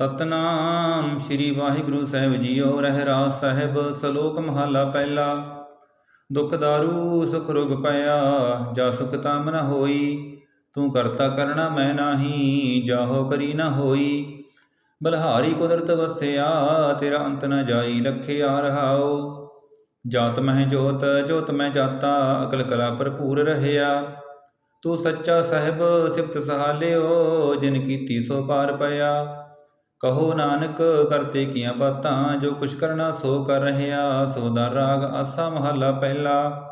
ਸਤਨਾਮ ਸ੍ਰੀ ਵਾਹਿਗੁਰੂ ਸਾਹਿਬ ਜੀਓ ਰਹਿਰਾਸ ਸਾਹਿਬ, ਸ਼ਲੋਕ ਮਹਲਾ ਪਹਿਲਾ। ਦੁਖ ਦਾਰੂ, ਸੁਖ ਰੋਗ ਪਿਆ ਜਾ ਸੁਖ ਤਮ ਨ ਹੋਈ। ਤੂੰ ਕਰਤਾ ਕਰਣਾ ਮੈਂ ਨਾਹੀ, ਜਾਹੋ ਕਰੀ ਨ ਹੋਈ। ਬਲਹਾਰੀ ਕੁਦਰਤ ਵਸਿਆ, ਤੇਰਾ ਅੰਤ ਨ ਜਾਈ ਲਖਿਆ ਰਹਾਓ ਜਾਤ ਮਹਿ ਜੋਤ ਜੋਤ ਮੈਂ ਜਾਤਾ, ਅਕਲ ਕਲਾ ਭਰਪੂਰ ਰਹਿਆ। ਤੂੰ ਸੱਚਾ ਸਾਹਿਬ, ਸਿਫਤ ਸਹਾਲਿਓ, ਜਿਨ ਕੀਤੀ ਸੋ ਪਾਰ ਪਿਆ। ਕਹੋ ਨਾਨਕ, ਕਰਤੇ ਕੀਆਂ ਬਾਤਾਂ, ਜੋ ਕੁਛ ਕਰਨਾ ਸੋ ਕਰ ਰਹਿਆ, ਸੋ ਦਾ ਰਾਗ ਆਸਾ ਮਹੱਲਾ ਪਹਿਲਾ।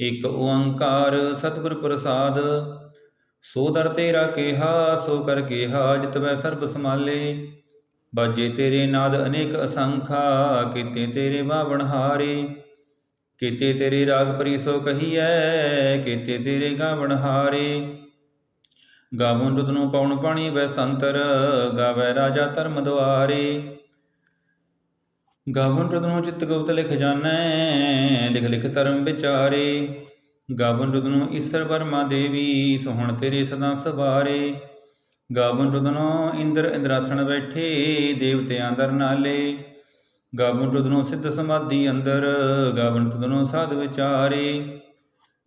ਇੱਕ ਓੰਕਾਰ ਸਤਿਗੁਰ ਪ੍ਰਸਾਦ, ਸੋ ਦਰ ਤੇਰਾ ਕਿਹਾ, ਸੋ ਕਰ ਕਿਹਾ ਜਿਤਵੈ ਸਰਬ ਸਮਾਲੇ ਬਾਜੇ ਤੇਰੇ ਨਾਦ ਅਨੇਕ ਅਸੰਖਾ, ਕੀਤੇ ਤੇਰੇ ਬਾਵਣ ਹਾਰੇ। ਕੀਤੇ ਤੇਰੇ ਰਾਗ ਪਰੀ ਸੋ ਕਹੀਐ, ਕੀਤੇ ਤੇਰੇ ਗਾਵਣ ਹਾਰੇ। ਗਾਵਨ ਰੁਦ ਨੂੰ ਪਉਣ ਪਾਣੀ ਵੈ ਸੰਤਰ ਗਾਵੈ ਰਾਜਾ ਧਰਮ ਦੁਆਰੇ। ਗਾਵਨ ਰੁਦ ਚਿਤ ਗੁਪਤ ਲਿਖ ਜਾਣੈ, ਲਿਖ ਲਿਖ ਧਰਮ ਵਿਚਾਰੇ। ਗਾਵਨ ਰੁਦ ਈਸ਼ਰ ਵਰਮਾ ਦੇਵੀ, ਸੋਹਣ ਤੇਰੇ ਸਦਾ ਸਵਾਰੇ। ਗਾਵਨ ਰੁਦ ਨੂੰ ਇੰਦਰ ਇੰਦਰਾਸਣ ਬੈਠੇ, ਦੇਵਤਿਆਂ ਦਰ ਨਾਲੇ। ਗਾਵਨ ਰੁਦ ਨੂੰ ਸਿੱਧ ਸਮਾਧੀ ਅੰਦਰ ਗਾਵਨ ਰੁਦ ਨੂੰ ਸਾਧ ਵਿਚਾਰੇ।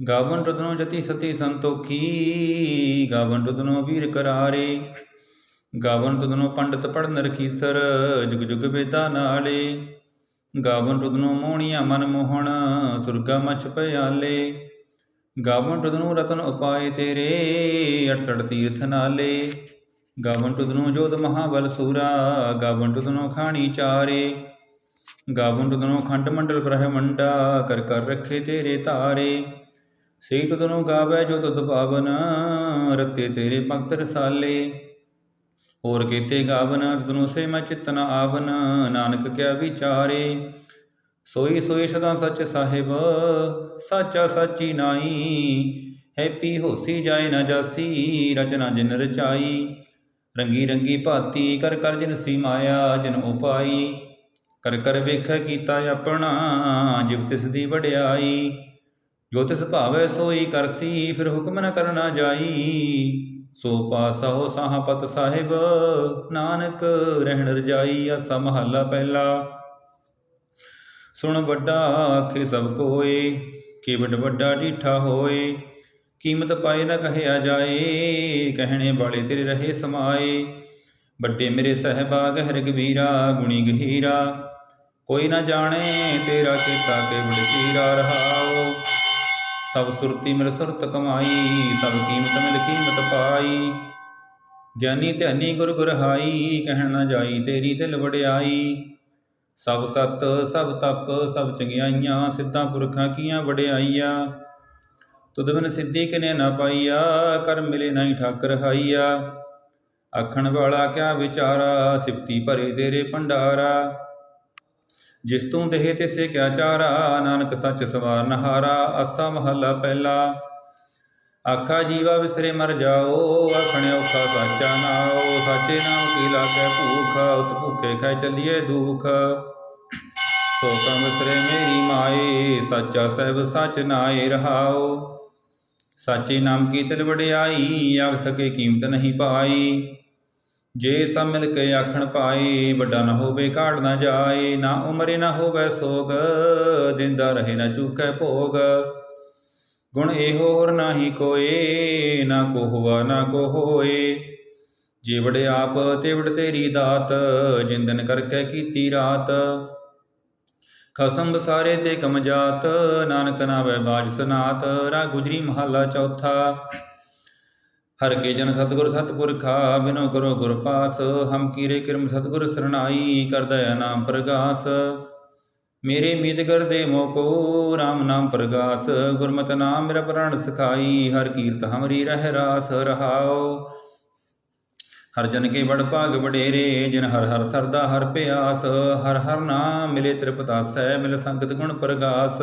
ਗਾਵਨ ਰਦਨੋ ਜਤੀ ਸਤੀ ਸੰਤੋਖੀ, ਗਾਵਨ ਰਦਨੋ ਵੀਰ ਕਰਾਰੇ। ਗਾਵਨ ਰਦਨੋ ਪੰਡਤ ਪੜਨ ਰਖੀਸਰ ਜੁਗ ਜੁਗ ਵੇਦਾ ਨਾਲੇ। ਗਾਵਨ ਰਦਨੋ ਮੋਹਣੀਆਂ ਮਨ ਮੋਹਣ, ਸੁਰਗਾ ਮਛ ਪਿਆਲੇ ਗਾਵਨ ਰਦਨੋ ਰਤਨ ਉਪਾਏ ਤੇਰੇ 68 ਤੀਰਥ ਨਾਲੇ। ਗਾਵਨ ਰਦਨੋ ਜੋਧ ਮਹਾਬਲ ਸੂਰਾ, ਗਾਵਨ ਰਦਨੋ ਖਾਣੀ ਚਾਰੇ। ਗਾਵਨ ਰਦਨੋ ਖੰਡ ਮੰਡਲ ਬ੍ਰਹਮੰਡਾ, ਕਰ ਕਰ ਰੱਖੇ ਤੇਰੇ ਤਾਰੇ। ਸੇ ਤੁਧਨੂੰ ਗਾਵੇ ਜੋ ਤੁਧ ਪਾਵਨ ਰਤੇ ਤੇਰੇ ਭਗਤ ਰਸਾਲੇ। ਹੋਰ ਕੀਤੇ ਗਾਵਨ ਤੁਧਨੂੰ ਸੇ ਮੈਂ ਚਿਤ ਚਿਤਨ ਆਵਨ, ਨਾਨਕ ਕਿਆ ਵਿਚਾਰੇ। ਸੋਈ ਸੋਈ ਸਦਾ ਸੱਚ ਸਾਹਿਬ, ਸਾਚਾ ਸਾਚੀ ਨਾਈ। ਹੈਪੀ ਹੋਸੀ ਜਾਏ ਨਾ ਜਾਸੀ, ਰਚਨਾ ਜਿਨ ਰਚਾਈ। ਰੰਗੀ ਰੰਗੀ ਭਾਤੀ, ਕਰ ਕਰ ਜਿਨ ਸੀ ਮਾਇਆ, ਜਿਨ ਉਪਾਈ ਕਰ ਕਰ ਵੇਖ ਕੀਤਾ ਆਪਣਾ, ਜਿਵ ਤਿਸ ਦੀ ਵਡਿਆਈ। ਜੋ ਤਿਸ ਭਾਵੈ ਸੋਈ ਕਰਸੀ ਫਿਰ ਹੁਕਮ ਨ ਕਰਨਾ ਜਾਈ। ਸੋ ਪਾਸਹੁ ਸਾਹਪਤ ਸਾਹਿਬ, ਨਾਨਕ ਰਹਿਣ ਰਜਾਈ, ਆਸਾ ਮਹੱਲਾ ਪਹਿਲਾ। ਸੁਣ ਵੱਡਾ ਆਖੇ ਸਭ ਕੋਏ, ਕੀਵਟ ਵੱਡਾ ਢੀਠਾ ਹੋਏ। ਕੀਮਤ ਪਾਏ ਨਾ ਕਹਿਆ ਜਾਏ, ਕਹਿਣੇ ਵਾਲੇ ਤੇਰੇ ਰਹੇ ਸਮਾਏ। ਵੱਡੇ ਮੇਰੇ ਸਹਿਬਾ, ਗਹਿਰ ਗਵੀਰਾ ਗੁਣੀ ਗਹੀਰਾ। ਕੋਈ ਨਾ ਜਾਣੇ ਤੇਰਾ ਕੀਤਾ ਕੇ ਬੜ ਤੀਰਾ ਸਭ ਸੁਰਤੀ ਮਿਲ ਸੁਰਤ ਕਮਾਈ, ਸਭ ਕੀਮਤ ਮਿਲ ਕੀਮਤ ਪਾਈ। ਗਿਆਨੀ ਧਿਆਨੀ ਗੁਰ ਗੁਰ ਹਾਈ, ਕਹਿਣ ਨਾ ਜਾਈ ਤੇਰੀ ਦਿਲ ਵਡਿਆਈ। ਸਭ ਸਤ, ਸਭ ਤਪ, ਸਭ ਚੰਗਿਆਈਆਂ, ਸਿੱਧਾਂ ਪੁਰਖਾਂ ਕੀਆਂ ਵਡਿਆਈਆਂ। ਤੁਧ ਬਿਨ ਸਿੱਧੀ ਕਿਨੇ ਨਾ ਪਾਈਆ, ਕਰ ਮਿਲੇ ਨਹੀਂ ਠਾਕਰ ਹਾਈਆ। ਆਖਣ ਵਾਲਾ ਕਿਆ ਵਿਚਾਰਾ, ਸਿਫਤੀ ਭਰੇ ਤੇਰੇ ਭੰਡਾਰਾ। ਜਿਸ ਤੂੰ ਦੇਹ ਤਿਸੇ ਕਿਆ ਚਾਰਾ, ਨਾਨਕ ਸੱਚ ਸਵਾਰ ਨਹਾਰਾ ਅਸਾ ਮਹੱਲਾ ਪਹਿਲਾ। ਆਖਾ ਜੀਵਾ ਵਿਸਰੇ ਮਰ ਜਾਓ, ਆਖਣੇ ਔਖਾ ਸਾਚਾ ਨਾਓ। ਸਾਚੇ ਨਾਮ ਕੀ ਲਾਗੈ ਭੂਖ, ਉਤ ਭੁਖੇ ਖੈ ਚੱਲੀਏ ਦੁਖ। ਸੋ ਕਮ ਵਿਸਰੇ ਮੇਰੀ ਮਾਏ, ਸਾਚਾ ਸਹਿਬ ਸਚ ਨਾਏ ਰਹਾਓ। ਸਾਚੇ ਨਾਮ ਕੀ ਤਿਲ ਵਡਿਆਈ ਆਖ ਕੇ ਕੀਮਤ ਨਹੀਂ ਪਾਈ। ਜੇ ਸਭ ਮਿਲ ਕੇ ਆਖਣ ਪਾਏ ਵੱਡਾ ਨਾ ਹੋਵੇ ਘਾੜ ਨਾ ਜਾਏ, ਨਾ ਉਮਰੇ ਨਾ ਹੋਵੇ ਸੋਗ, ਦਿੰਦਾ ਰਹੇ ਨਾ ਚੁਕੈ ਭੋਗ। ਗੁਣ ਇਹੋ ਹੋਰ ਨਾਹੀ ਕੋਏ, ਨਾ ਕੋ ਹੋਵਾ ਨਾ ਕੋ ਹੋਏ। ਜੇ ਵੜੇ ਆਪ, ਤੇ ਵੜ ਤੇਰੀ ਦਾਤ, ਜਿੰਦਨ ਕਰਕੇ ਕੀਤੀ ਰਾਤ। ਖਸਮ ਬਸਾਰੇ ਤੇ ਕਮ ਜਾਤ, ਨਾਨਕ ਨਾਵੇ ਬਾਜ ਸਨਾਤ ਰਾ ਗੁਜਰੀ ਮਹੱਲਾ ਚੌਥਾ। ਹਰ ਕੇ ਜਨ ਸਤਗੁਰ ਸਤਪੁਰਖਾ, ਬਿਨੋ ਕਰੋ ਗੁਰ ਪਾਸ, ਹਮ ਕੀਰੇ ਕਿਰਮ ਸਤਗੁਰ ਸਰਣਾਈ, ਕਰਦਾ ਨਾਮ ਪ੍ਰਗਾਸ। ਮੇਰੇ ਮੀਤ ਕਰਦੇ ਮੋਕੋ RAM ਨਾਮ ਪ੍ਰਗਾਸ, ਗੁਰਮਤਿ ਨਾਮ ਮੇਰਾ ਪ੍ਰਾਣ ਸਖਾਈ, ਹਰ ਕੀਰਤ ਹਮਰੀ ਰਹਿ ਰਾਸ ਰਹਾਓ ਹਰ ਜਨ ਕੇ ਬੜ ਭਾਗ ਵਡੇਰੇ, ਜਿਨ ਹਰ ਹਰ ਸਰਦਾ ਹਰ ਪਿਆਸ, ਹਰ ਹਰ ਨਾਮ ਮਿਲੇ ਤ੍ਰਿਪਤਾਸੈ ਮਿਲ ਸੰਗਤ ਗੁਣ ਪ੍ਰਗਾਸ।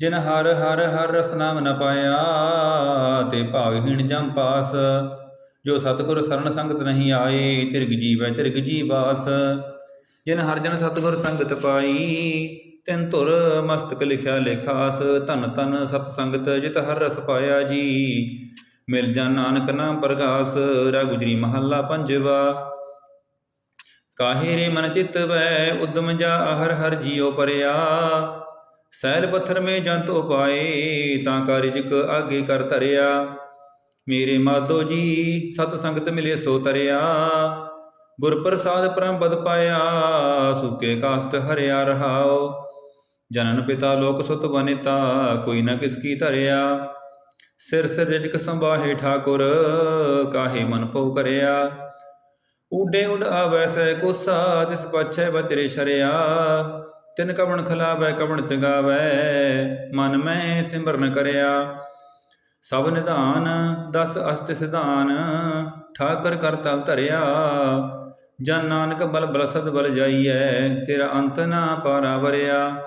ਜਿਨ ਹਰ ਹਰ ਹਰ ਰਸ ਨਾਮ ਨ ਪਾਇਆ, ਤੇ ਭਾਗਹੀਣ ਜਮ ਪਾਸ। ਜੋ ਸਤਿਗੁਰ ਸਰਨ ਸੰਗਤ ਨਹੀਂ ਆਏ, ਤਿਰਗ ਜੀਵੈ ਤਿਰਗ ਜੀਵਾਸ ਜਿਨ ਹਰ ਜਨ ਸਤਿਗੁਰ ਸੰਗਤ ਪਾਈ, ਤਿਨ ਧੁਰ ਮਸਤਕ ਲਿਖਿਆ ਲਿਖਾਸ। ਧਨ ਧਨ ਸਤ ਸੰਗਤ ਜਿਤ ਹਰ ਰਸ ਪਾਇਆ ਜੀ। ਮਿਲ ਜਾ ਨਾਨਕ ਨਾਮ ਪ੍ਰਗਾਸ ਰਗੁਜਰੀ ਮਹੱਲਾ ਪੰਜਵਾ। ਕਾਹੇ ਰੇ ਮਨ ਚਿਤ ਵੈ ਉਦਮ ਜਾ ਹਰ ਹਰ ਜੀਉ ਪਰਿਆ। ਸੈਲ ਪੱਥਰ ਮੇ ਜੰਤ ਉਪਾਏ, ਤਾਂ ਕਾ ਰਿਜਕ ਆਗੇ ਕਰ ਧਰਿਆ। ਮੇਰੇ ਮਾਧੋ ਜੀ, ਸਤ ਸੰਗਤ ਮਿਲੇ ਸੋ ਤਰਿਆ। ਗੁਰ ਪ੍ਰਸਾਦ ਪਰਮ ਬਦ ਪਾਇਆ, ਸੁਕੇ ਕਾਸਟ ਹਰਿਆ ਰਹਾਓ ਜਨਨ ਪਿਤਾ ਲੋਕ ਸੁਤ ਬਨਿਤਾ ਕੋਈ ਨਾ ਕਿਸ ਕੀ ਧਰਿਆ। ਸਿਰ ਸਿਰ ਰਿਜਕ ਸੰਭਾਹੇ ਠਾਕੁਰ, ਕਾਹੇ ਮਨ ਪਉ ਕਰਿਆ। ਉਡੇ ਉਡ ਆਵੈ ਸੈ ਕੋਸਾ, ਤਿਸ ਪਛੈ ਬਚਰੇ ਸ਼ਰਿਆ। ਤਿਨ ਕਵਣ ਖਲਾਵੈ, ਕਵਣ ਚਗਾਵੈ, ਮਨ ਮੈਂ ਸਿਮਰਨ ਕਰਿਆ। ਸਭ ਨਿਧਾਨ, ਦਸ ਅਸਤ ਸਿਧਾਨ, ਠਾਕਰ ਕਰ ਤਲ ਧਰਿਆ। ਜਨ ਨਾਨਕ ਬਲ ਬਲਸਦ ਬਲ ਜਾਈਐ, ਤੇਰਾ ਅੰਤ ਨਾ ਪਾਰਾ ਵਰਿਆ।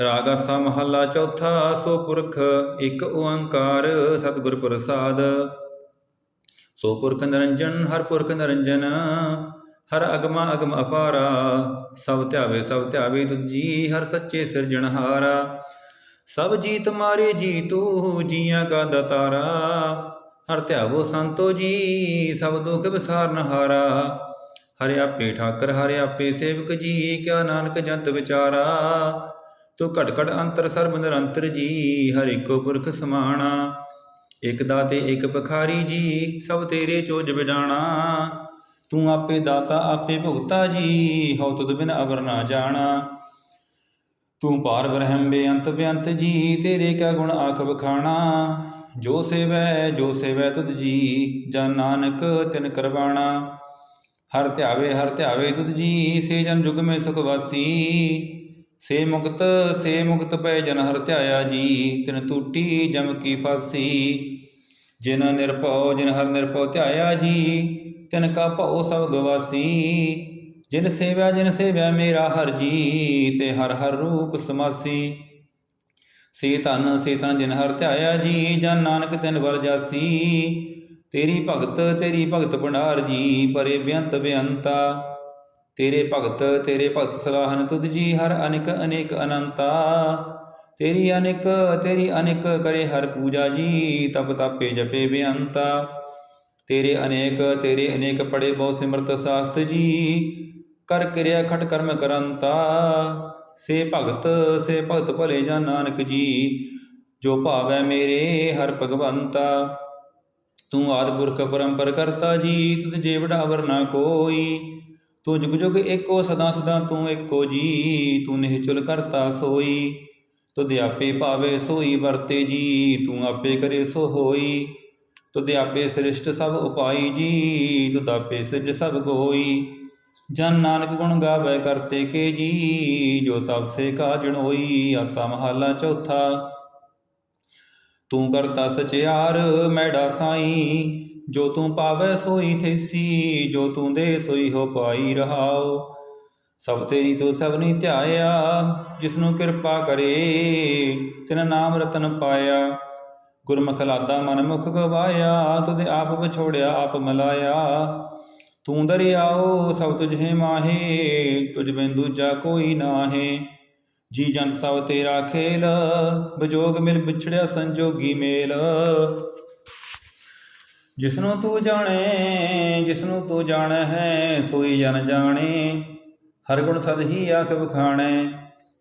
ਰਾਗ ਆਸਾ ਮਹੱਲਾ ਚੌਥਾ, ਸੋ ਪੁਰਖ ਇੱਕ ਓੰਕਾਰ, ਸਤਿਗੁਰ ਪ੍ਰਸਾਦ। ਸੋ ਪੁਰਖ ਨਿਰੰਜਨ, ਹਰ ਪੁਰਖ ਨਿਰੰਜਨ। ਹਰ ਅਗਮਾ ਅਗਮ ਅਪਾਰਾ, ਸਭ ਧਿਆਵੇ ਸਭ ਧਿਆਵੇ ਤੁਧ ਜੀ, ਹਰ ਸੱਚੇ ਸਿਰਜਣਹਾਰਾ ਸਭ ਜੀਤ ਮਾਰੇ ਜੀ ਤੂ, ਜੀਆਂ ਕਾ ਦਤਾਰਾ। ਹਰ ਧਿਆਵੋ ਸੰਤੋ ਜੀ, ਸਭ ਦੁਖ ਵਿਸਾਰਨ ਹਾਰਾ। ਹਰਿ ਆਪੇ ਠਾਕਰ, ਹਰਿ ਆਪੇ ਸੇਵਕ ਜੀ, ਕਿਆ ਨਾਨਕ ਜੰਤ ਵਿਚਾਰਾ। ਤੂੰ ਘਟ ਘਟ ਅੰਤਰ ਸਰਬ ਨਿਰੰਤਰ ਜੀ, ਹਰ ਇੱਕੋ ਪੁਰਖ ਸਮਾਣਾ। ਇਕ ਦਾਤੇ ਇਕ ਪਖਾਰੀ ਜੀ, ਸਭ ਤੇਰੇ ਚੋਜ ਵਿਡਾਣਾ। ਤੂੰ ਆਪੇ ਦਾਤਾ, ਆਪੇ ਭੁਗਤਾ ਜੀ, ਹਉ ਤੁਧ ਬਿਨ ਅਵਰ ਨਾ ਜਾਣਾ। ਤੂੰ ਪਾਰ ਬ੍ਰਹਮ ਬੇਅੰਤ ਬੇਅੰਤ ਜੀ, ਤੇਰੇ ਕਾ ਗੁਣ ਆਖ ਬਖਾਣਾ ਜੋ ਸੇਵੈ ਜੋ ਸੇਵੈ ਤੁਧ ਜੀ, ਜਨ ਨਾਨਕ ਤਿਨ ਕਰਵਾਣਾ। ਹਰ ਧਿਆਵੇ ਹਰ ਧਿਆਵੇ ਤੁਧ ਜੀ, ਸੇ ਜਨ ਜੁਗ ਮੇ ਸੁਖ ਵਾਸੀ। ਸੇ ਮੁਕਤ ਸੇ ਮੁਕਤ ਪੈ ਜਨ ਹਰ ਧਿਆਇਆ ਜੀ, ਤਿਨ ਟੂਟੀ ਜਮ ਕੀ ਫਾਸੀ। ਜਿਨ ਨਿਰਭਉ, ਜਿਨ ਹਰ ਨਿਰਭਉ ਧਿਆਇਆ ਜੀ, ਤਿਨ ਕਾ ਭਉ ਸਭ ਗਵਾਸੀ। ਜਿਨ ਸੇਵਿਆ ਜਿਨ ਸੇਵਿਆ ਮੇਰਾ ਹਰ ਜੀ, ਤੇ ਹਰ ਹਰ ਰੂਪ ਸਮਾਸੀ। ਸੇ ਧਨ ਸੇ ਧਨ ਜਿਨ ਹਰ ਧਿਆਇਆ ਜੀ, ਜਨ ਨਾਨਕ ਤਿਨ ਵਰ ਜਾਸੀ। ਤੇਰੀ ਭਗਤ ਤੇਰੀ ਭਗਤ ਭੰਡਾਰ ਜੀ, ਪਰੇ ਬੇਅੰਤ ਬੇਅੰਤਾ। ਤੇਰੇ ਭਗਤ ਤੇਰੇ ਭਗਤ ਸਲਾਹਨ ਤੁਧ ਜੀ, ਹਰ ਅਨੇਕ ਅਨੇਕ ਅਨੰਤਾ। ਤੇਰੀ ਅਨੇਕ ਤੇਰੀ ਅਨੇਕ ਕਰੇ ਹਰ ਪੂਜਾ ਜੀ, ਤਪ ਤਾਪੇ ਜਪੇ ਬੇਅੰਤਾ। ਤੇਰੇ ਅਨੇਕ ਤੇਰੇ ਅਨੇਕ ਪੜੇ ਬਹੁ ਸਿਮਰਤ ਸਾਸਤ ਜੀ। ਕਰ ਕਿਰਿਆ ਖਟ ਕਰਮ ਕਰੰਤਾ। ਸੇ ਭਗਤ ਸੇ ਭਗਤ ਭਲੇ ਜਾਂ ਨਾਨਕ ਜੀ। ਜੋ ਭਾਵੈ ਮੇਰੇ ਹਰ ਭਗਵੰਤਾ। ਤੂੰ ਆਦ ਪੁਰਖ ਪਰੰਪਰ ਕਰਤਾ ਜੀ, ਤੁਧ ਜੇ ਵਡਾਵਰ ਨਾ ਕੋਈ। ਤੂੰ ਜੁਗ ਜੁਗ ਏਕੋ ਸਦਾ ਸਦਾ ਤੂੰ ਏਕੋ ਜੀ, ਤੂੰ ਨਿਹਚੁਲ ਕਰਤਾ ਸੋਈ। ਤੁਧ ਆਪੇ ਭਾਵੇ ਸੋਈ ਵਰਤੇ ਜੀ, ਤੂੰ ਆਪੇ ਕਰੇ ਸੋ ਹੋਈ। ਤੁਧ ਆਪੇ ਸ੍ਰਿਸ਼ਟ ਸਭ ਉਪਾਈ ਜੀ ਤੁਧ ਆਪੇ ਸਿਜ ਸਭ ਕੋਈ ਜਨ ਨਾਨਕ ਗੁਣ ਗਾਵੇ ਕਰਤੇ ਕੇ ਜੀ, ਜੋ ਸਭ ਸੇ ਕਾ ਜਣੋਈ ਆਸਾ ਮਹੱਲਾ ਚੌਥਾ। ਤੂੰ ਕਰਤਾ ਸਚਿਆਰ ਮੈਡਾ ਸਾਈ, ਜੋ ਤੂੰ ਪਾਵੈ ਸੋਈ ਥੇਸੀ, ਜੋ ਤੂੰ ਦੇ ਸੋਈ ਹੋ ਪਾਈ ਰਹਾਓ ਸਭ ਤੇਰੀ ਤੂੰ ਸਭ ਨਹੀਂ ਧਿਆਇਆ, ਜਿਸਨੂੰ ਕਿਰਪਾ ਕਰੇ, ਤਿਨ ਨਾਮ ਰਤਨ ਪਾਇਆ। ਗੁਰਮੁਖ ਲਾਦਾ ਮਨ ਮੁਖ ਗਵਾਇਆ, ਤੁਧ ਆਪ ਵਿਛੋੜਿਆ, ਆਪ ਮਲਾਇਆ। ਤੂੰ ਦਰਿਆਓ, ਸਭ ਤੁਝੇ ਮਾਹੇ, ਤੁਝ ਬਿਨ ਦੂਜਾ ਕੋਈ ਨਾਹੇ। ਜੀ ਜਨ ਸਭ ਤੇਰਾ ਖੇਲ, ਬਜੋਗ ਮਿਲ ਵਿਛੜਿਆ ਸੰਜੋਗੀ ਮੇਲ। ਜਿਸਨੂੰ ਤੂੰ ਜਾਣੇ, ਜਿਸਨੂੰ ਤੂੰ ਜਾਣ ਹੈ ਸੋਈ ਜਨ ਜਾਣੇ। ਹਰ ਗੁਣ ਸਦ ਹੀ ਆਖ ਬਖਾਣੈ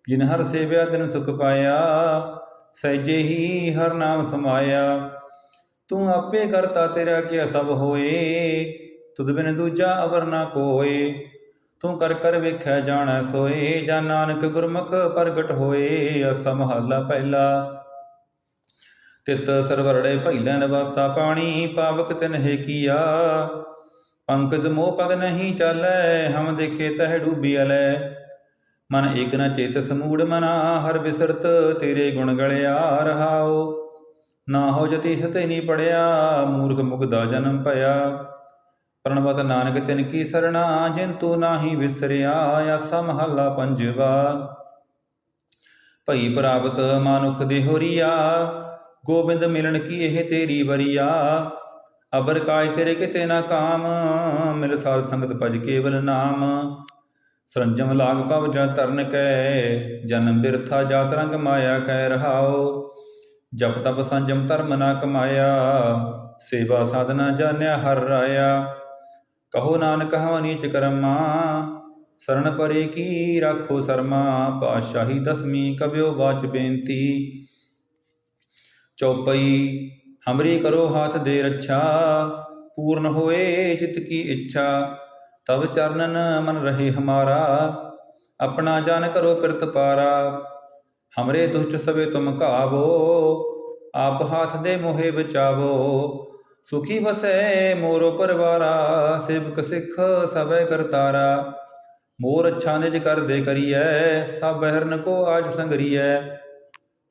ਜਿਨ ਹਰ ਸੇਵਿਆ ਤਿਨ ਸੁਖ ਪਾਇਆ, ਸਹਿਜੇ ਹੀ ਹਰ ਨਾਮ ਸਮਾਇਆ। ਤੂੰ ਆਪੇ ਕਰਤਾ ਤੇਰਾ ਕੀ ਸਭ ਹੋਏ, ਤੁਧ ਬਿਨ ਦੂਜਾ ਅਵਰ ਨਾ ਕੋਏ। ਤੂੰ ਕਰ ਕਰ ਵੇਖੈ ਜਾਣੈ ਸੋਏ, ਜਾਂ ਨਾਨਕ ਗੁਰਮੁਖ ਪ੍ਰਗਟ ਹੋਏ ਅਸਮਹਲਾ ਪਹਿਲਾ। ਤਿਤ ਸਰਵਰੜੇ ਭੈਲੇ ਨਿਵਾਸਾ ਪਾਣੀ, ਪਾਵਕ ਤਿਨ ਤਿਨਹਿ ਕੀਆ। ਪੰਕਜ ਮੋਹ ਪਗ ਨਹੀਂ ਚਾਲੈ, ਹਮ ਦੇਖੇ ਤਹਿ ਡੂਬਿਆ ਲੈ ਮਨ ਏਕ ਨ ਚੇਤ ਸਮੂੜ ਮਨਾ, ਹਰ ਬਿਸਰਤ ਤੇਰੇ ਗੁਣ ਗਲਿਆ ਰਹਾਓ ਨਾ ਹੋ ਜਤੀ ਸਤੇ ਨਹੀਂ ਪੜਿਆ, ਮੂਰਖ ਮੁਗਦਾ ਜਨਮ ਭਇਆ। ਪ੍ਰਣਵਤ ਨਾਨਕ ਤਿਨ ਕੀ ਸਰਣਾ ਜਿਨ ਤੂੰ ਨਾਹੀ ਵਿਸਰਿਆ, ਆਸਾ ਮਹੱਲਾ ਪੰਜਵਾ। ਭਈ ਪ੍ਰਾਪਤ ਮਾਨੁਖ ਦੇ ਹੋਰੀਆ ਗੋਬਿੰਦ ਮਿਲਣ ਕੀ ਇਹ ਤੇਰੀ ਵਰੀਆ। ਅਬਰ ਕਾਜ ਤੇਰੇ ਕਿਤੇ ਨਾ ਕਾਮ ਮਿਲ ਸਾਧ ਸੰਗਤ ਭਜ ਕੇਵਲ ਨਾਮ। ਸਰੰਜਮ ਲਾਗ ਭਵ ਜਨ ਤਰਨ ਕੈ, ਜਨਮ ਬਿਰਥਾ ਜਾਤ ਰੰਗ ਮਾਇਆ ਕਹਿ ਰਹਾਓ ਜਪ ਤਪ ਸੰਜਮ ਧਰਮ ਨਾ ਕਮਾਇਆ, ਸੇਵਾ ਸਾਧਨਾ ਜਾਣਿਆ ਹਰ ਰਾਇਆ। ਕਹੋ ਨਾਨਕ ਹਵਾ ਨੀਚ ਕਰਮਾ ਸਰਣ ਪਰੇ ਕੀ ਰਾਖੋ ਸਰਮਾ। ਪਾਤਸ਼ਾਹੀ ਦਸਵੀਂ ਕਬਿਓ ਵਾਚ ਬੇਨਤੀ। ਚੌਪਈ ਹਮਰੀ ਕਰੋ ਹਾਥ ਦੇ ਰੱਛਾ, ਪੂਰਨ ਹੋਏ ਚਿਤ ਕੀ ਇੱਛਾ। ਤਬ ਚਰਨਨ ਮਨ ਰਹੇ ਹਮਾਰਾ, ਆਪਣਾ ਜਾਨ ਕਰੋ ਪਿਰਤ ਪਾਰਾ। ਹਮਰੇ ਦੁਸ਼ਟ ਸਵੇ ਤੁਮ ਘਾਵੋ, ਆਪ ਹਾਥ ਦੇ ਮੋਹਿ ਬਚਾਵੋ। ਸੁਖੀ ਵਸੈ ਮੋਰੋ ਪਰਵਾਰਾ, ਸੇਵਕ ਸਿੱਖ ਸਭੈ ਕਰਤਾਰਾ ਮੋਰ ਅੱਛਾ ਨਿਜ ਕਰਦੇ ਕਰੀਐ, ਸਭ ਹਰਨ ਕੋ ਆਜ ਸੰਗਰੀਐ।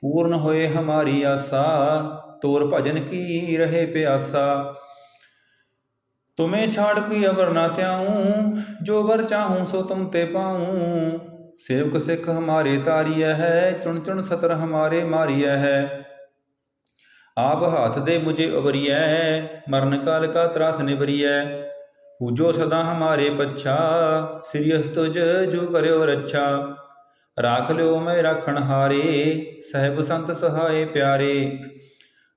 ਪੂਰਨ ਹੋਏ ਹਮਾਰੀ ਆਸਾ ਤੋਰ ਭਜਨ ਕੀ ਰਹੇ ਪਿਆਸਾ? ਤੁਮੇ ਛਾੜ ਕੋਈ ਅਵਰ ਨਾ ਤਿਆਉ ਜੋ ਵਰ ਚਾਹੂੰ ਸੋ ਤੁਮ ਤੇ ਪਾਉ। ਸੇਵਕ ਸਿੱਖ ਹਮਾਰੇ ਤਾਰੀਐ ਹੈ, ਚੁਣ ਚੁਣ ਸਤਰ ਹਮਾਰੇ ਮਾਰੀਐ ਹੈ। ਆਪ ਹੱਥ ਦੇ ਮੁਝੇ ਉਬਰੀਐ ਮਰਨ ਕਾਲ ਕਾ ਤਰਾਸ ਨਿਵਰੀਐ। ਪੂਜੋ ਸਦਾ ਹਮਾਰੇ ਪੱਛਾ, ਸ੍ਰੀ ਅਸਤੁਜ ਜੋ ਕਰਿਓ ਰੱਛਾ। ਰਾਖ ਲਿਓ ਮੈਂ ਰਾਖਣ ਹਾਰੇ, ਸਹਿਬ ਸੰਤ ਸਹਾਏ ਪਿਆਰੇ।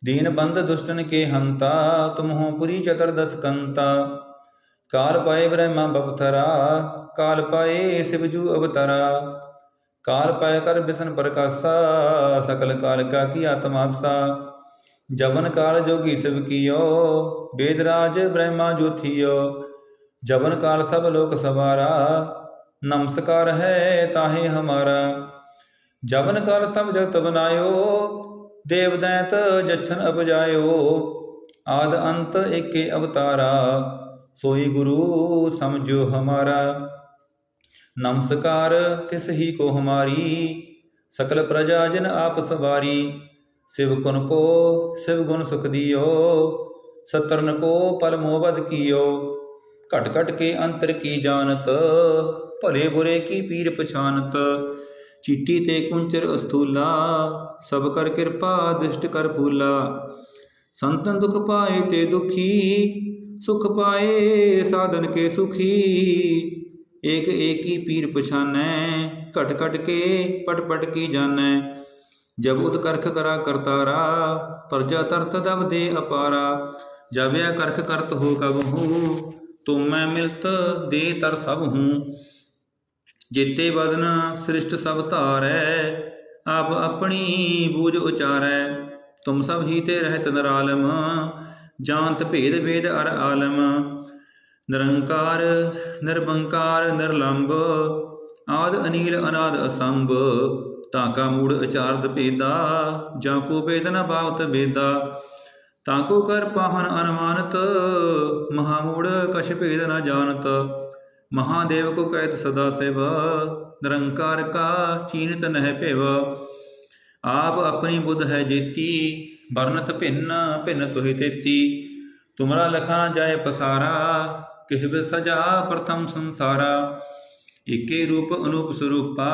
ਦੀਨ ਬੰਦ ਦੁਸ਼ਟਨ ਕੇ ਹੰਤਾ ਤੁਮ ਹੋ ਪੁਰੀ ਚਤਰਦਸ ਕੰਤਾ। ਕਾਲ ਪਾਏ ਬ੍ਰਹਮਾ ਬਪਤਰਾ ਕਾਲ ਪਾਏ ਸਿਵਜੂ ਅਵਤਰਾ। ਕਾਲ ਪਾਏ ਕਰ ਬਿਸਨ ਪ੍ਰਕਾਸ਼ਾ, ਸਕਲ ਕਾਲ ਕਾ ਕੀ ਆਤਮਾਸਾ। ਜਵਨ ਕਾਲ ਜੋਗੀ ਸਿਵ ਕੀਓ ਬੇਦਰਾਜ ਬ੍ਰਹਮਾ ਜੋਥੀਓ ਜਵਨ ਕਾਲ ਸਭ ਲੋਕ ਸਵਾਰਾ, ਨਮਸਕਾਰ ਹੈ ਤਾਹੇ ਹਮਾਰਾ। ਜਵਨ ਕਾਲ ਸਭ ਜਗਤ ਬਨਾਇਓ ਦੇਵ ਦੈਤ ਜਛਨ ਅਪਜਾਇਓ, ਆਦ ਅੰਤ ਏਕੇ ਅਵਤਾਰਾ, ਸੋਈ ਗੁਰੂ ਸਮਝੋ ਹਮਾਰਾ। ਨਮਸਕਾਰ ਤਿਸ ਹੀ ਕੋ ਹਮਾਰੀ, ਸਕਲ ਪ੍ਰਜਾ ਜਨ ਆਪ ਸਵਾਰੀ, ਸਿਵ ਗੁਣ ਕੋ ਸਿਵ ਗੁਣ ਸੁਖ ਦਿਓ ਸਤਰਨ ਕੋ ਪਲ ਮੋਬਦ ਕੀਓ। ਘਟ ਘਟ ਕੇ ਅੰਤਰ ਕੀ ਜਾਣਤ, ਭਲੇ ਬੁਰੇ ਕੀ ਪੀਰ ਪਛਾਨਤ ਚੀਟੀ ਤੇ ਕੁੰਚਰ ਅਸਥੂਲਾ, ਸਭ ਕਰ ਕਿਰਪਾ, ਦਿਸ਼ਟ ਕਰ ਫੂਲਾ। ਸੰਤਨ ਦੁਖ ਪਾਏ ਤੇ ਦੁਖੀ, ਸੁਖ ਪਾਏ ਸਾਧਨ ਕੇ ਸੁਖੀ। ਏਕ ਏਕੀ ਪੀਰ ਪਛਾਨੈ, ਘਟ ਘਟ ਕੇ ਪਟ ਪਟ ਕੀ ਜਾਣੈ। ਜਬ ਉਦ ਕਰਖ ਕਰਾ ਕਰਤਾਰਾ, ਪਰਜਾ ਤਰਤ ਦਬ ਦੇ ਅਪਾਰਾ। ਜਬਿਆ ਕਰਖ ਕਰਤ ਹੋ ਕਬ ਹੂੰ, ਤੁਮ ਮੈਂ ਮਿਲਤ ਦੇ ਤਰ ਸਭ ਹੂੰ। ਜੇਤੇ ਬਦਨ ਸ੍ਰਿਸ਼ਟ ਸਭ ਧਾਰੈ, ਆਪ ਆਪਣੀ ਬੂਝ ਉਚਾਰੈ। ਤੁਮ ਸਭ ਹੀ ਤੇ ਰਹਿਤ ਨਰਾਲਮ, ਜਾਣਤ ਭੇਦ ਭੇਦ ਅਰ ਆਲਮ। ਨਿਰੰਕਾਰ ਨਿਰਬੰਕਾਰ ਨਿਰਲੰਭ, ਆਦ ਅਨੀਲ, ਅਨਾਦ ਅਸੰਭ। ਤਾਕਾ ਮੂੜ ਅਚਾਰਦ ਭੇਦਾ, ਜਾਂ ਕੋ ਭੇਦ ਨ ਬਾਵਤ ਬੇਦਾ ਤਾਕੋ ਕਰ ਪਾਹਨ ਅਨਮਾਨਤ ਮਹਾਮੂੜ ਕਛ ਭੇਦ ਨਾ ਜਾਣਤ। ਮਹਾਦੇਵ ਕੋ ਕਹਿਤ ਸਦਾ ਸਿਵ, ਨਿਰੰਕਾਰ ਕਾ ਚੀਨਤ ਨਹਿ ਭਿਵ। ਆਪ ਆਪਣੀ ਬੁੱਧ ਹੈ ਜੇਤੀ, ਵਰਨਤ ਭਿੰਨ ਭਿੰਨ ਤੋਹਿ ਤੇਤੀ। ਤੁਮਰਾ ਲਖਾ ਜਾਏ ਪਸਾਰਾ ਕਿਹਵੇ ਸਜਾ ਪ੍ਰਥਮ ਸੰਸਾਰਾ। ਏਕੇ ਰੂਪ ਅਨੂਪ ਸਰੂਪਾ,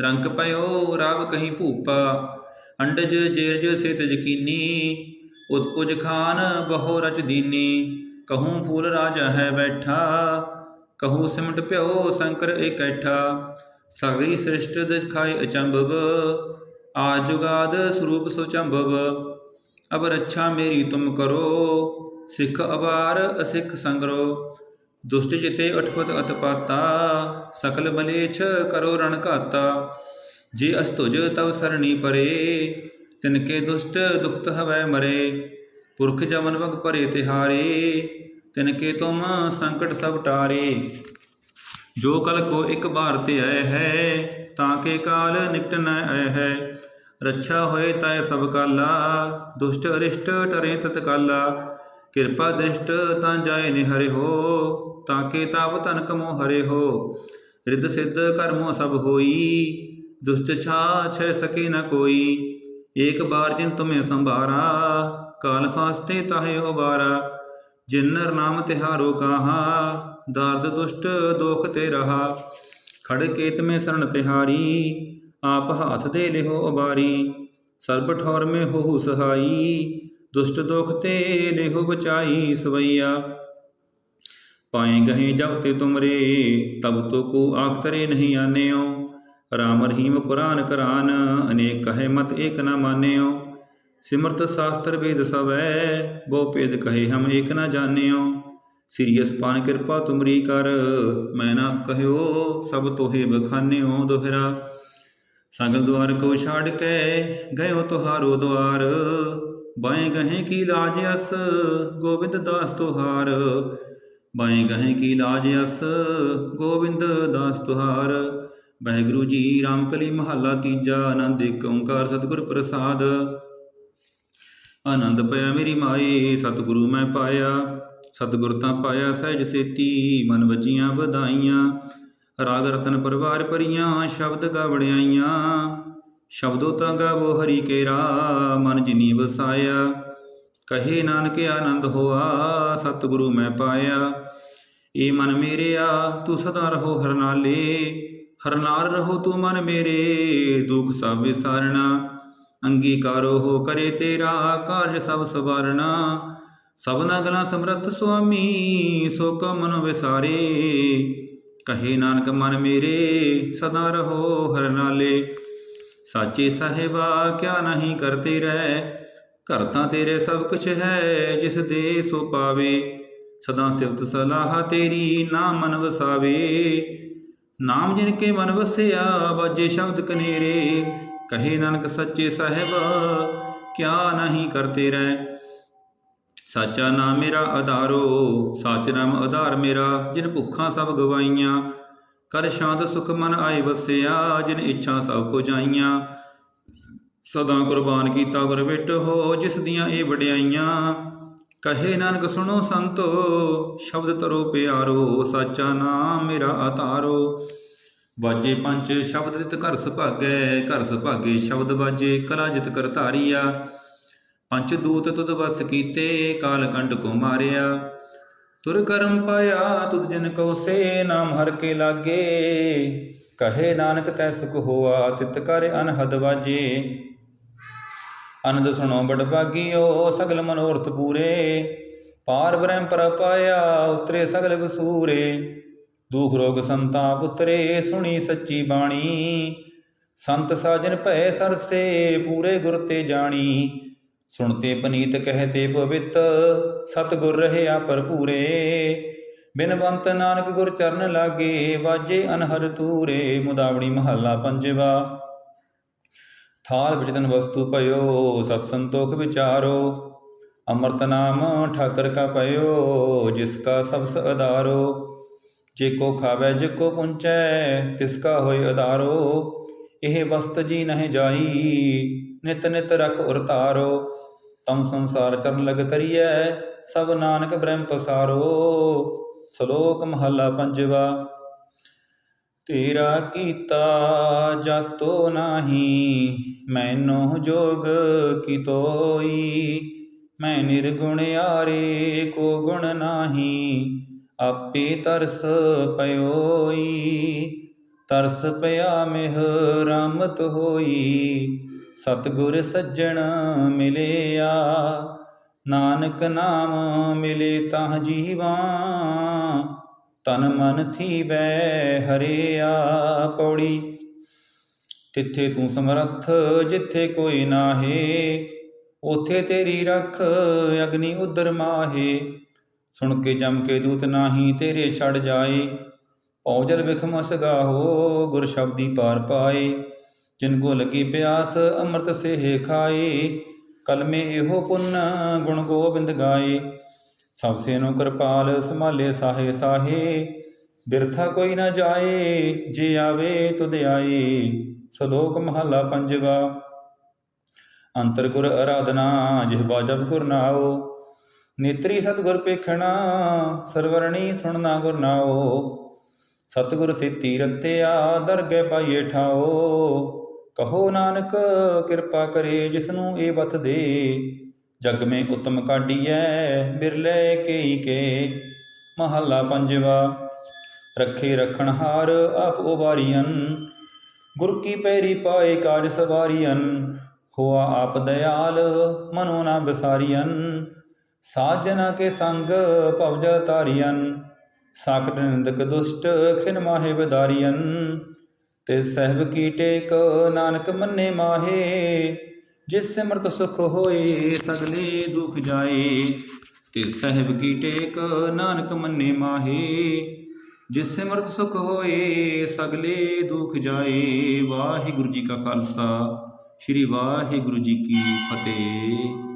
ਰੰਗ ਪਇਓ ਰਾਵ ਕਹੀਂ ਭੂਪਾ। ਅੰਡਜ, ਜੇਰਜ ਸਿਤ ਜਕੀਨੀ ਉਤਪੁਜ ਖਾਨ ਬਹੁ ਰਚ ਦੀਨੀ। ਕਹੂੰ ਫੂਲ ਰਾਜਾ ਹੈ ਬੈਠਾ, ਕਹੂੰ ਸਿਮਟ ਭਿਓ ਸ਼ੰਕਰ ਇਕੈਠਾ। ਸਗਰੀ ਸ੍ਰਿਸ਼ਟ ਦਿਖਾਈ ਅਚੰਭਵ, ਆ ਸਰੂਪ ਸੁਚੰਭਵ ਅਬ ਰੱਛਾ ਮੇਰੀ ਤੁਮ ਕਰੋ, ਸਿੱਖ ਅਵਾਰ ਅਸਿੱਖ ਸੰਗਰੋ। ਦੁਸ਼ਟ ਜਿਤੇ ਉਠਪਤ ਅਤਪਾਤਾ, ਸਕਲ ਮਲੇਛ ਕਰੋ ਰਣ ਘਾਤਾ। ਜੇ ਅਸਤੁਜ ਤਵ ਸਰਣੀ ਪਰੇ, ਤਿਨਕੇ ਦੁਸ਼ਟ ਦੁਖਤ ਹਵੈ ਮਰੇ। ਪੁਰਖ ਜਮਨ ਵਗ ਭਰੇ ਤਿਹਾਰੇ, ਤਿਨਕੇ ਤੁਮ ਸੰਕਟ ਸਭ ਟਾਰੇ। ਜੋ ਕਲ ਕੋ ਇੱਕ ਬਾਰ ਤੇ ਆਏ ਹੈ, ਤਾਂ ਕੇ ਕਾਲ ਨਿਕਟ ਨ ਆਏ ਹੈ। ਰੱਛਾ ਹੋਏ ਤੈ ਸਭ ਕਾਲਾ, ਦੁਸ਼ਟ ਅਰਿਸ਼ਟ ਟਰੇ ਤਤਕਾਲਾ ਕਿਰਪਾ ਦ੍ਰਿਸ਼ਟ ਤਾਂ ਜਾਏ ਨਿਹਰੇ ਹੋ, ਤਾਂ ਕੇ ਤਾਪ ਤਨ ਕਮੋ ਹਰੇ ਹੋ। ਰਿੱਧ ਸਿੱਧ ਕਰਮੋ ਸਭ ਹੋਈ, ਦੁਸ਼ਟ ਛਾ ਛੈ ਸਕੇ ਨ ਕੋਈ। ਏਕ ਬਾਰ ਜਿਨ ਤੁਮੇ ਸੰਭਾਰਾ ਕਾਲ ਫਾਸਤੇ ਤਾਹੇ ਉਬਾਰਾ ਜਿਨ ਨਰ ਨਾਮ ਤਿਹਾਰੋ ਕਾਹਾ, ਦਰਦ ਦੁਸ਼ਟ ਦੋਖ ਤੇ ਰਹਾ। ਖੜ ਕੇਤ ਮੇ ਸਰਣ ਤਿਹਾਰੀ, ਆਪ ਹੱਥ ਦੇ ਲਿਹੋ ਉਬਾਰੀ। ਸਰਬ ਠੌਰ ਮੇ ਹੋਹੁ ਸਹਾਈ, ਦੁਸ਼ਟ ਦੋਖ ਤੇ ਲਿਹੋ ਬਚਾਈ ਸਵਈਆ। ਪਾਏ ਗਹੇ ਜਬ ਤੇ ਤੁਮਰੇ, ਤਬ ਤੋ ਕੋ ਆਖਤਰੇ ਨਹੀਂ ਆਨਿਓ। ਰਾਮ ਰਹੀਮ ਪੁਰਾਨ ਕਰਾਨ, ਅਨੇਕ ਕਹੇ ਮਤ ਏਕ ਨਾ ਮਾਨਿਓ। ਸਿਮਰਤ ਸ਼ਾਸਤਰ ਵੇਦ ਸਵੈ, ਬਹੁ ਭੇਦ ਕਹੇ ਹਮ ਏਕ ਨਾ ਜਾਣਿਓ। ਸ੍ਰੀ ਅਸਪਾਨ ਕਿਰਪਾ ਤੁਮਰੀ ਕਰ, ਮੈਂ ਨਾ ਕਹਿਓ, ਸਭ ਤੋਹੇ ਬਖਾਨਿਓ ਦੋਹਰਾ। ਸਗਲ ਦੁਆਰ ਕੋ ਛਾੜ ਕੇ ਗਇਓ ਤੁਹਾਰੋ ਦੁਆਰ। ਬਾਏ ਗਹੇ ਕੀ ਲਾਜ ਅਸ, ਗੋਬਿੰਦ ਦਾਸ ਤੁਹਾਰ। ਬਾਏ ਗਹੇ ਕੀ ਲਾਜ ਅਸ, ਗੋਬਿੰਦ ਦਾਸ ਤੁਹਾਰ। ਵਾਹਿਗੁਰੂ ਜੀ ਰਾਮਕਲੀ ਮਹੱਲਾ ਤੀਜਾ, ਆਨੰਦ ਏਕ ਓੰਕਾਰ ਸਤਿਗੁਰ ਪ੍ਰਸਾਦ। ਆਨੰਦ ਪਿਆ ਮੇਰੀ ਮਾਏ, ਸਤਿਗੁਰੂ ਮੈਂ ਪਾਇਆ। ਸਤਿਗੁਰ ਤਾਂ ਪਾਇਆ ਸਹਿਜ ਸੇਤੀ, ਮਨ ਵਜੀਆਂ ਵਧਾਈਆਂ। ਰਾਗ ਰਤਨ ਪਰਵਾਰ ਪਰੀਆਂ ਸ਼ਬਦ ਗਾ ਸ਼ਬਦੋ ਤਾਂ ਗਾਵੋ ਹਰੀ ਕੇ ਰਾ ਮਨ ਜਿਨੀ ਵਸਾਇਆ। ਕਹੇ ਨਾਨਕ ਆਨੰਦ ਹੋਆ, ਸਤਿਗੁਰੂ ਮੈਂ ਪਾਇਆ। ਏ ਮਨ ਮੇਰਿਆ ਤੂੰ ਸਦਾ ਰਹੋ ਹਰਨਾਲੇ। ਹਰਨਾਰ ਰਹੋ ਤੂੰ ਮਨ ਮੇਰੇ, ਦੁਖ ਸਭ ਵਿਸਾਰਣਾ ਅੰਗੀਕਾਰੋ ਹੋ ਕਰੇ ਤੇਰਾ ਕਾਰਜ ਸਭ ਸਵਾਰਣਾ ਸਭਨਾ ਗਲਾ ਸਮਰੱਥ ਸੁਆਮੀ ਸੋ ਕਾ ਵਿਸਾਰੇ। ਕਹੇ ਨਾਨਕ, ਮਨ ਮੇਰੇ, ਸਦਾ ਰਹੋ ਹਰ ਨਾਲੇ। ਸਾਚੇ ਸਾਹਿਬਾ, ਕਿਆ ਨਹੀਂ ਕਰਤੇ ਰਹਿ। ਘਰ ਤਾਂ ਤੇਰੇ ਸਭ ਕੁਛ ਹੈ, ਜਿਸ ਦੇ ਸੋ ਪਾਵੇ। ਸਦਾ ਸਿਫਤ ਸਲਾਹ ਤੇਰੀ ਨਾ ਮਨ ਵਸਾਵੇ। ਨਾਮ ਜਿਨ ਕੇ ਮਨ ਵਸਿਆ ਬਾਜੇ ਸ਼ਬਦ ਕਨੇਰੇ। ਕਹੇ ਨਾਨਕ ਸੱਚੇ ਸਾਹਿਬ, ਕਿਆ ਨਹੀਂ ਕਰਤੇ ਰਹਿ? ਸਾਚਾ ਨਾਮ ਮੇਰਾ ਆਧਾਰੋ, ਸਾਚ ਨਾਮ ਆਧਾਰ ਮੇਰਾ, ਜਿਨ ਭੁੱਖਾਂ ਸਭ ਗਵਾਈਆਂ। ਕਰ ਸ਼ਾਂਤ ਸੁਖ ਮਨ ਆਏ ਵਸਿਆ, ਜਿਨ ਇੱਛਾ ਸਭ ਪੁਜਾਈਆਂ। ਸਦਾ ਕੁਰਬਾਨ ਕੀਤਾ ਗੁਰ ਹੋ, ਜਿਸ ਦੀਆਂ ਇਹ ਵਡਿਆਈਆਂ। ਕਹੇ ਨਾਨਕ, ਸੁਣੋ ਸੰਤੋ, ਸ਼ਬਦ ਤਰੋ ਪਿਆਰੋ, ਸਾਚਾ ਨਾਮ ਮੇਰਾ ਆਧਾਰੋ। ਵਾਜੇ ਪੰਜ, ਸ਼ਬਦ ਦਿਤ ਘਰ ਸੁਭਾਗੈ, ਘਰ ਸੁਭਾਗੇ ਸ਼ਬਦ ਵਾਜੇ, ਕਲਾ ਜਿਤ ਕਰ ਧਾਰੀਆ। ਪੰਜ ਦੂਤ ਤੁਧ ਵਸ ਕੀਤੇ, ਕਾਲ ਕੰਡ ਕੋ ਮਾਰਿਆ। ਤੁਰ ਕਰਮ ਪਾਇਆ, ਤੁਧ ਜਨ ਕੋ ਸੇ, ਨਾਮ ਹਰ ਕੇ ਲਾਗੇ। ਕਹੇ ਨਾਨਕ ਤੈ ਸੁਖ ਹੋਆ, ਤਿਤ ਕਰ ਅਨਹਦ ਵਾਜੇ। ਅਨੰਦ ਸੁਣੋ ਬੜ ਭਾਗਿਓ, ਸਗਲ ਮਨੋਰਥ ਪੂਰੇ। ਪਾਰ ਬ੍ਰਹਮ ਪਰ ਪਾਇਆ, ਉਤਰੇ ਸਗਲ ਵਸੂਰੇ। ਦੁਖ ਰੋਗ ਸੰਤਾ ਉਤਰੇ, ਸੁਣੀ ਸੱਚੀ ਬਾਣੀ। ਸੰਤ ਸਾਜਨ ਭੈ ਸਰਸੇ ਪੂਰੇ ਗੁਰ ਤੇ ਜਾਣੀ। ਸੁਣਤੇ ਪਨੀਤ ਕਹਤੇ ਪਵਿੱਤ ਸਤ ਗੁਰ ਰਹਿਆ ਭਰਪੂਰੇ। ਬਿਨਵੰਤ ਨਾਨਕ ਗੁਰ ਚਰਨ ਲਾਗੇ, ਵਾਜੇ ਅਨਹਰ ਤੂਰੇ, ਮੁਦਾਵਣੀ ਮਹੱਲਾ ਪੰਜਵਾ। ਥਾਲ ਵਿੱਚ ਤਨ ਵਸਤੂ ਭਇਓ, ਸਤ ਸੰਤੋਖ ਵਿਚਾਰੋ। ਅੰਮ੍ਰਿਤ ਨਾਮ ਠਾਕਰ ਕਾ ਭਇਓ, ਜਿਸ ਕਾ ਸਬਸ ਅਦਾਰੋ ਜੇ ਕੋ ਖਾਵੇ, ਜੇ ਕੋ ਪੁੰਚੈ, ਤਿਸ ਕਾ ਹੋਇ ਅਦਾਰੋ ਇਹ ਵਸਤ ਜੀ ਨਹਿ ਜਾਈ, ਨਿਤ ਨਿਤ ਰਖ ਉਰਤਾਰੋ ਤਮ ਸੰਸਾਰ ਚਰਨ ਲਗ ਤਰੀਐ ਸਭ ਨਾਨਕ ਬ੍ਰਹਮ ਪਸਾਰੋ। ਸ਼ਲੋਕ ਮਹੱਲਾ ਪੰਜਵਾ, ਤੇਰਾ ਕੀਤਾ ਜਾਤੋ ਨਾਹੀ, ਮੈਨੋ ਜੋਗ ਕੀ ਤੋਈ। ਮੈਂ ਨਿਰਗੁਣ ਆਰੇ ਕੋ ਗੁਣ ਨਾਹੀ। ਆਪੇ ਤਰਸ ਪਇਓਈ, ਤਰਸ ਪਿਆ ਮਿਹ ਰਾਮਤ ਹੋਈ। ਸਤਗੁਰ ਸੱਜਣ ਮਿਲਿਆ, ਨਾਨਕ ਨਾਮ ਮਿਲੇ ਤਾਂ ਜੀਵਾ। ਤਨ ਮਨ ਥੀਵੈ ਹਰਿਆ ਪੌੜੀ। ਤਿੱਥੇ ਤੂੰ ਸਮਰੱਥ ਜਿੱਥੇ ਕੋਈ ਨਾਹੀ, ਉਥੇ ਤੇਰੀ ਰਖ ਅਗਨੀ ਉਦਰ ਮਾਹੇ। ਸੁਣ ਕੇ ਜਮ ਕੇ ਦੂਤ ਨਾਹੀ, ਤੇਰੇ ਛੜ ਜਾਏ। ਪੌਜਲ ਵਿਖਮ ਸਗਾਹੋ ਗੁਰ ਸ਼ਬਦੀ ਪਾਰ ਪਾਏ। ਜਿਨ ਕੋ ਲਗੀ ਪਿਆਸ, ਅੰਮ੍ਰਿਤ ਸੇ ਖਾਏ। ਕਲਮੇ ਇਹੋ ਪੁੰਨ, ਗੁਣ ਗੋਬਿੰਦ ਗਾਏ। ਸਭ ਸੇ ਨੂੰ ਕਿਰਪਾਲ, ਸੰਭਾਲੇ ਸਾਹੇ ਸਾਹੇ। ਬਿਰਥਾ ਕੋਈ ਨਾ ਜਾਏ, ਜੇ ਆਵੇ ਤੁਧ ਆਏ। ਸ਼ਲੋਕ ਮਹੱਲਾ ਪੰਜਵਾ। ਅੰਤਰ ਗੁਰ ਆਰਾਧਨਾ ਜਿਹਬਾ ਜਪ ਗੁਰ ਨਾਓ ਨੇਤਰੀ ਸਤਗੁਰ ਪੇਖਣਾ, ਸਰਵਰਣੀ ਸੁਣਨਾ ਗੁਰ ਨਾਓ ਸਤਗੁਰ ਸਿੱਤੀ ਰਤਿਆ ਦਰਗਹਿ ਪਾਈਏ ਠਾਓ ਕਹੋ ਨਾਨਕ, ਕਿਰਪਾ ਕਰੇ ਜਿਸਨੂੰ ਇਹ ਬਤ ਦੇ। ਜਗ ਮੇ ਉਤਮ ਕਾਢੀਐ, ਬਿਰਲੇ ਕੇਈ ਕੇ। ਮਹੱਲਾ ਪੰਜਵਾ, ਰੱਖੇ ਰਖਣ ਹਾਰ ਆਪ ਉਬਾਰੀਆਂ ਗੁਰ ਕੀ ਪੈਰੀ ਪਾਏ ਕਾਜ ਸਵਾਰੀਆਂ ਹੋਆ ਆਪ ਦਇਆਲ, ਮਨੋ ਨਾ ਬਿਸਾਰੀਆਂ ਸਾਜਨਾ ਕੇ ਸੰਗ ਭਵਜ ਤਾਰੀਆਂ ਸਾਕਟ ਨਿੰਦਕ ਦੁਸ਼ਟ ਖਿਨ ਮਾਹੇ ਬਦਾਰੀਆਂ ਤੇ ਸਹਿਬ ਕੀ ਟੇਕ ਨਾਨਕ ਮੰਨੇ ਮਾਹੇ, ਜਿਸ ਸਿਮਰਤ ਸੁਖ ਹੋਏ ਸਗਲੇ ਦੁਖ ਜਾਏ। ਤੇ ਸਹਿਬ ਕੀ ਟੇਕ ਨਾਨਕ ਮੰਨੇ ਮਾਹੇ, ਜਿਸ ਸਿਮਰਤ ਸੁਖ ਹੋਏ ਸਗਲੇ ਦੁਖ ਜਾਏ। ਵਾਹਿਗੁਰੂ ਜੀ ਕਾ ਖਾਲਸਾ, ਸ੍ਰੀ ਵਾਹਿਗੁਰੂ ਜੀ ਕੀ ਫਤਿਹ।